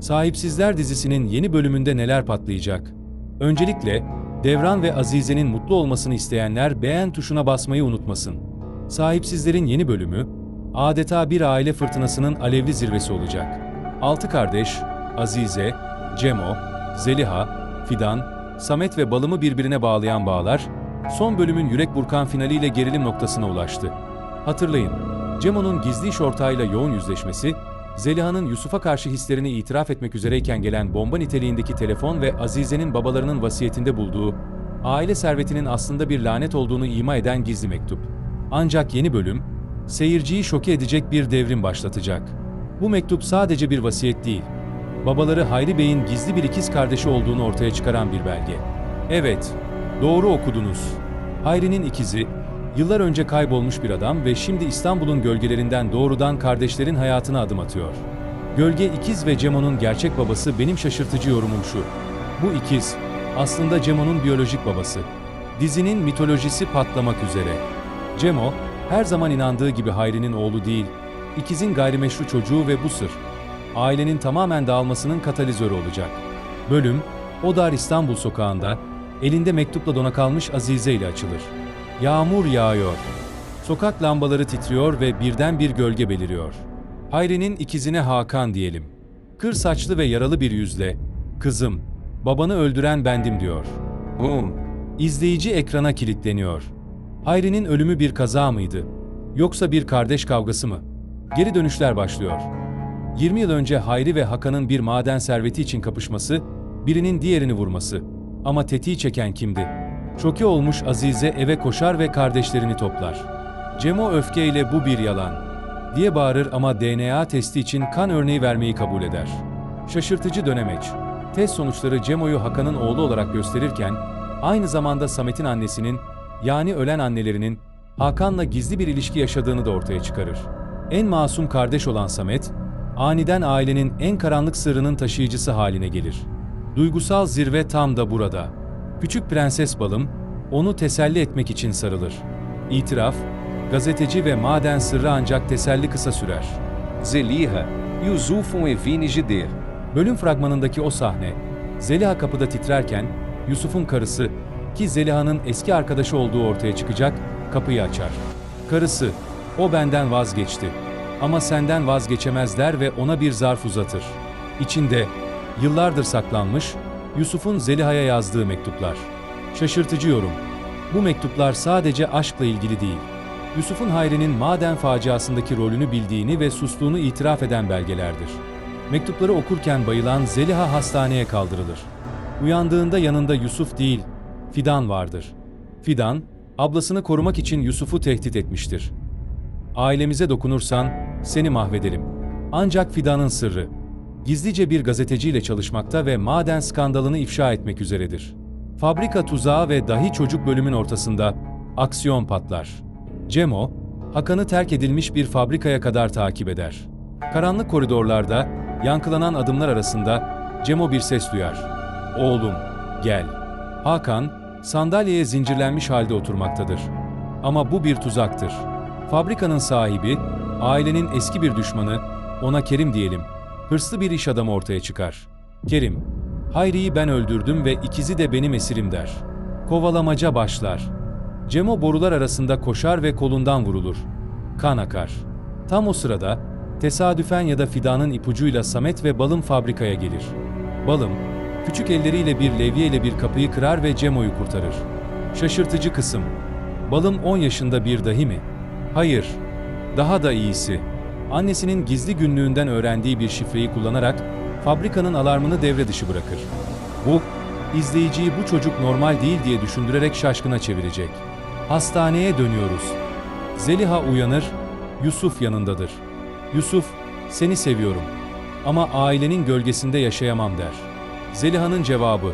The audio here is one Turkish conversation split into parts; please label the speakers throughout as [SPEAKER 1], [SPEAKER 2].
[SPEAKER 1] Sahipsizler dizisinin yeni bölümünde neler patlayacak? Öncelikle Devran ve Azize'nin mutlu olmasını isteyenler beğen tuşuna basmayı unutmasın. Sahipsizlerin yeni bölümü adeta bir aile fırtınasının alevli zirvesi olacak. Altı kardeş, Azize, Cemo, Zeliha, Fidan, Samet ve Balım'ı birbirine bağlayan bağlar, son bölümün yürek burkan finaliyle gerilim noktasına ulaştı. Hatırlayın, Cemo'nun gizli iş ortağıyla yoğun yüzleşmesi, Zeliha'nın Yusuf'a karşı hislerini itiraf etmek üzereyken gelen bomba niteliğindeki telefon ve Azize'nin babalarının vasiyetinde bulduğu, aile servetinin aslında bir lanet olduğunu ima eden gizli mektup. Ancak yeni bölüm, seyirciyi şoke edecek bir devrim başlatacak. Bu mektup sadece bir vasiyet değil, babaları Hayri Bey'in gizli bir ikiz kardeşi olduğunu ortaya çıkaran bir belge. Evet, doğru okudunuz. Hayri'nin ikizi, yıllar önce kaybolmuş bir adam ve şimdi İstanbul'un gölgelerinden doğrudan kardeşlerin hayatına adım atıyor. Gölge ikiz ve Cemo'nun gerçek babası benim şaşırtıcı yorumum şu. Bu ikiz, aslında Cemo'nun biyolojik babası. Dizinin mitolojisi patlamak üzere. Cemo, her zaman inandığı gibi Hayri'nin oğlu değil, ikizin gayrimeşru çocuğu ve bu sır, ailenin tamamen dağılmasının katalizörü olacak. Bölüm, Odar İstanbul sokağında, elinde mektupla dona kalmış Azize ile açılır. Yağmur yağıyor. Sokak lambaları titriyor ve birden bir gölge beliriyor. Hayri'nin ikizine Hakan diyelim. Kır saçlı ve yaralı bir yüzle, kızım, babanı öldüren bendim diyor.
[SPEAKER 2] Bum.
[SPEAKER 1] İzleyici ekrana kilitleniyor. Hayri'nin ölümü bir kaza mıydı? Yoksa bir kardeş kavgası mı? Geri dönüşler başlıyor. 20 yıl önce Hayri ve Hakan'ın bir maden serveti için kapışması, birinin diğerini vurması. Ama tetiği çeken kimdi? Şoke olmuş Azize eve koşar ve kardeşlerini toplar. Cemo öfkeyle bu bir yalan diye bağırır ama DNA testi için kan örneği vermeyi kabul eder. Şaşırtıcı dönemeç. Test sonuçları Cemo'yu Hakan'ın oğlu olarak gösterirken, aynı zamanda Samet'in annesinin, yani ölen annelerinin Hakan'la gizli bir ilişki yaşadığını da ortaya çıkarır. En masum kardeş olan Samet, aniden ailenin en karanlık sırrının taşıyıcısı haline gelir. Duygusal zirve tam da burada. Küçük Prenses Balım, onu teselli etmek için sarılır. İtiraf, gazeteci ve maden sırrı ancak teselli kısa sürer.
[SPEAKER 2] Zeliha, Yusuf um Evine Gider.
[SPEAKER 1] Bölüm fragmanındaki o sahne, Zeliha kapıda titrerken, Yusuf'un karısı, ki Zeliha'nın eski arkadaşı olduğu ortaya çıkacak, kapıyı açar. Karısı, o benden vazgeçti. Ama senden vazgeçemez der ve ona bir zarf uzatır. İçinde, yıllardır saklanmış, Yusuf'un Zeliha'ya yazdığı mektuplar. Şaşırtıcı yorum. Bu mektuplar sadece aşkla ilgili değil. Yusuf'un Hayri'nin maden faciasındaki rolünü bildiğini ve sustuğunu itiraf eden belgelerdir. Mektupları okurken bayılan Zeliha hastaneye kaldırılır. Uyandığında yanında Yusuf değil, Fidan vardır. Fidan, ablasını korumak için Yusuf'u tehdit etmiştir. Ailemize dokunursan seni mahvederim. Ancak Fidan'ın sırrı, gizlice bir gazeteciyle çalışmakta ve maden skandalını ifşa etmek üzeredir. Fabrika tuzağı ve dahi çocuk bölümün ortasında aksiyon patlar. Cemo, Hakan'ı terk edilmiş bir fabrikaya kadar takip eder. Karanlık koridorlarda, yankılanan adımlar arasında Cemo bir ses duyar. Oğlum, gel. Hakan, sandalyeye zincirlenmiş halde oturmaktadır. Ama bu bir tuzaktır. Fabrikanın sahibi, ailenin eski bir düşmanı, ona Kerim diyelim, hırslı bir iş adamı ortaya çıkar. Kerim, Hayri'yi ben öldürdüm ve ikizi de benim esirim der. Kovalamaca başlar. Cemo borular arasında koşar ve kolundan vurulur. Kan akar. Tam o sırada, tesadüfen ya da fidanın ipucuyla Samet ve Balım fabrikaya gelir. Balım, küçük elleriyle bir levyeyle bir kapıyı kırar ve Cemo'yu kurtarır. Şaşırtıcı kısım. Balım 10 yaşında bir dahi mi? Hayır. Daha da iyisi. Annesinin gizli günlüğünden öğrendiği bir şifreyi kullanarak fabrikanın alarmını devre dışı bırakır. Bu, izleyiciyi bu çocuk normal değil diye düşündürerek şaşkına çevirecek. Hastaneye dönüyoruz. Zeliha uyanır, Yusuf yanındadır. Yusuf, seni seviyorum. Ama ailenin gölgesinde yaşayamam der. Zeliha'nın cevabı,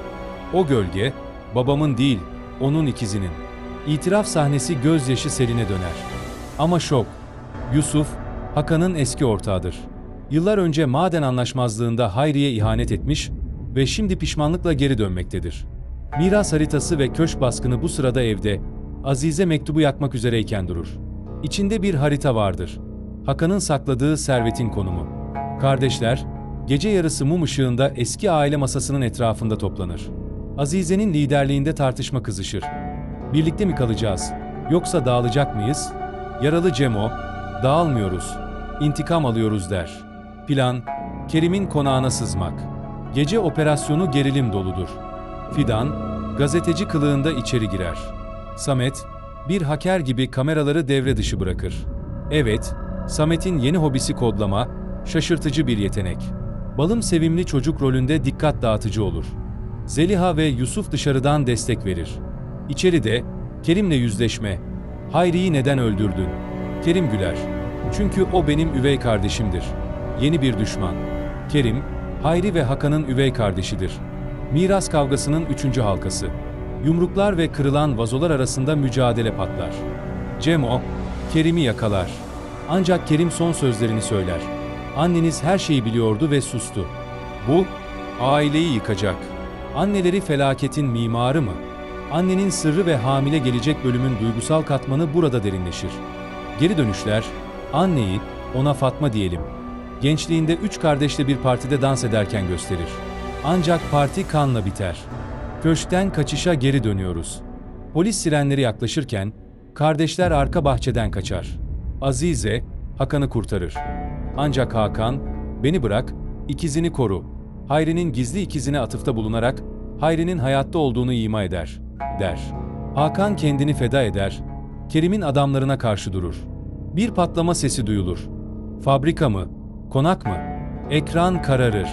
[SPEAKER 1] o gölge, babamın değil, onun ikizinin. İtiraf sahnesi gözyaşı seline döner. Ama şok, Yusuf, Hakan'ın eski ortağıdır. Yıllar önce maden anlaşmazlığında Hayri'ye ihanet etmiş ve şimdi pişmanlıkla geri dönmektedir. Miras haritası ve köşk baskını bu sırada evde, Azize mektubu yakmak üzereyken durur. İçinde bir harita vardır. Hakan'ın sakladığı servetin konumu. Kardeşler, gece yarısı mum ışığında eski aile masasının etrafında toplanır. Azize'nin liderliğinde tartışma kızışır. Birlikte mi kalacağız? Yoksa dağılacak mıyız? Yaralı Cemo, dağılmıyoruz, intikam alıyoruz der. Plan, Kerim'in konağına sızmak. Gece operasyonu gerilim doludur. Fidan, gazeteci kılığında içeri girer. Samet, bir haker gibi kameraları devre dışı bırakır. Evet, Samet'in yeni hobisi kodlama, şaşırtıcı bir yetenek. Balım sevimli çocuk rolünde dikkat dağıtıcı olur. Zeliha ve Yusuf dışarıdan destek verir. İçeride Kerim'le yüzleşme. Hayri'yi neden öldürdün? Kerim güler. Çünkü o benim üvey kardeşimdir. Yeni bir düşman. Kerim, Hayri ve Hakan'ın üvey kardeşidir. Miras kavgasının üçüncü halkası. Yumruklar ve kırılan vazolar arasında mücadele patlar. Cemo, Kerim'i yakalar. Ancak Kerim son sözlerini söyler. Anneniz her şeyi biliyordu ve sustu. Bu, aileyi yıkacak. Anneleri felaketin mimarı mı? Annenin sırrı ve hamile gelecek bölümün duygusal katmanı burada derinleşir. Geri dönüşler, anneyi, ona Fatma diyelim, gençliğinde üç kardeşle bir partide dans ederken gösterir. Ancak parti kanla biter. Köşkten kaçışa geri dönüyoruz. Polis sirenleri yaklaşırken, kardeşler arka bahçeden kaçar. Azize, Hakan'ı kurtarır. Ancak Hakan, beni bırak, ikizini koru. Hayri'nin gizli ikizine atıfta bulunarak, Hayri'nin hayatta olduğunu ima eder, der. Hakan kendini feda eder, Kerim'in adamlarına karşı durur. Bir patlama sesi duyulur. Fabrika mı? Konak mı? Ekran kararır.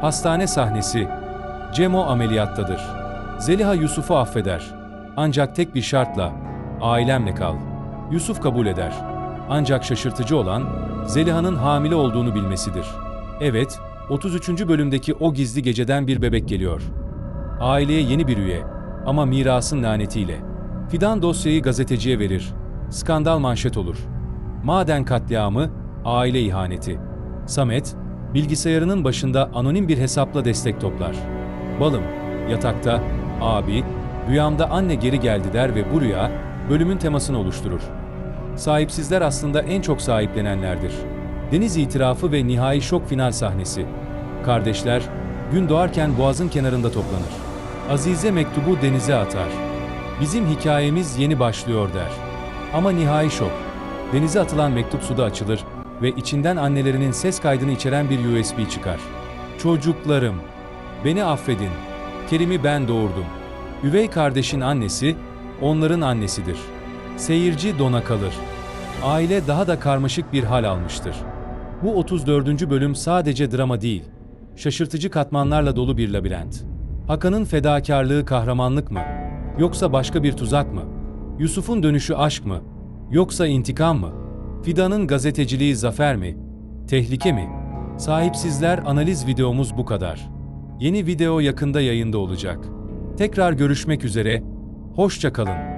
[SPEAKER 1] Hastane sahnesi. Cemo ameliyattadır. Zeliha Yusuf'u affeder. Ancak tek bir şartla, ailemle kal. Yusuf kabul eder. Ancak şaşırtıcı olan, Zeliha'nın hamile olduğunu bilmesidir. Evet, 33. bölümdeki o gizli geceden bir bebek geliyor. Aileye yeni bir üye ama mirasın lanetiyle. Fidan dosyayı gazeteciye verir. Skandal manşet olur. Maden katliamı, aile ihaneti. Samet, bilgisayarının başında anonim bir hesapla destek toplar. Balım, yatakta, abi, rüyamda anne geri geldi der ve bu rüya, bölümün temasını oluşturur. Sahipsizler aslında en çok sahiplenenlerdir. Deniz itirafı ve nihai şok final sahnesi. Kardeşler, gün doğarken boğazın kenarında toplanır. Azize mektubu denize atar. Bizim hikayemiz yeni başlıyor der. Ama nihai şok. Denize atılan mektup suda açılır ve içinden annelerinin ses kaydını içeren bir USB çıkar. Çocuklarım, beni affedin. Kerim'i ben doğurdum. Üvey kardeşin annesi, onların annesidir. Seyirci dona kalır. Aile daha da karmaşık bir hal almıştır. Bu 34. bölüm sadece drama değil, şaşırtıcı katmanlarla dolu bir labirent. Hakan'ın fedakarlığı kahramanlık mı? Yoksa başka bir tuzak mı? Yusuf'un dönüşü aşk mı? Yoksa intikam mı? Fidan'ın gazeteciliği zafer mi? Tehlike mi? Sahipsizler analiz videomuz bu kadar. Yeni video yakında yayında olacak. Tekrar görüşmek üzere, hoşça kalın.